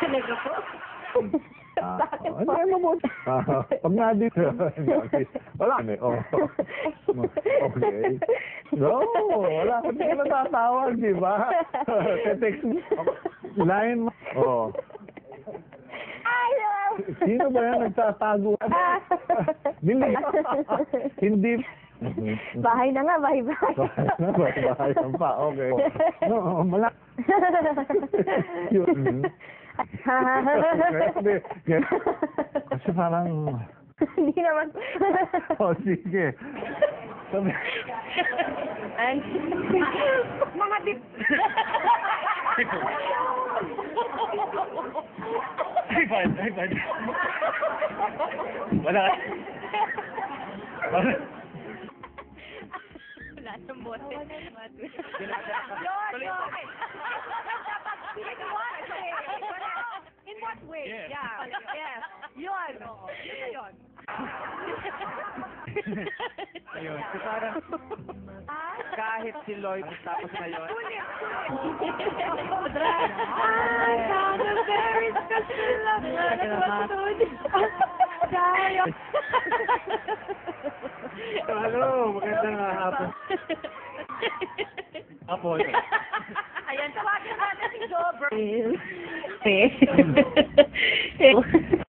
Talaga po? Ah, Bakit po? Ano mo? Ah, Pag nga dito. wala. Ano, oh. Okay. No, wala. Hindi ka natatawag, di ba? Text mo. Line mo. Oh. Sino ba yan nagtatago? Hindi. Hindi. Bahay na nga, bahay, bahay. Bahayan pa, okay. No, mala. Yun. Kasi, kasi parang, Hindi naman. oh, sige. Sabi, Ay. Mga dip. High five, high five. Wala. Wala. Wala nang bote. In what way? Yes. Yeah. Yes. Yun. Yun. Yun. Ayun. So parang kahit si Lloyd tapos na yun. I found a very special love. Tayo. Hello, magandang hapon. Hapon. Ayan, tawagan natin si Joe. Eh.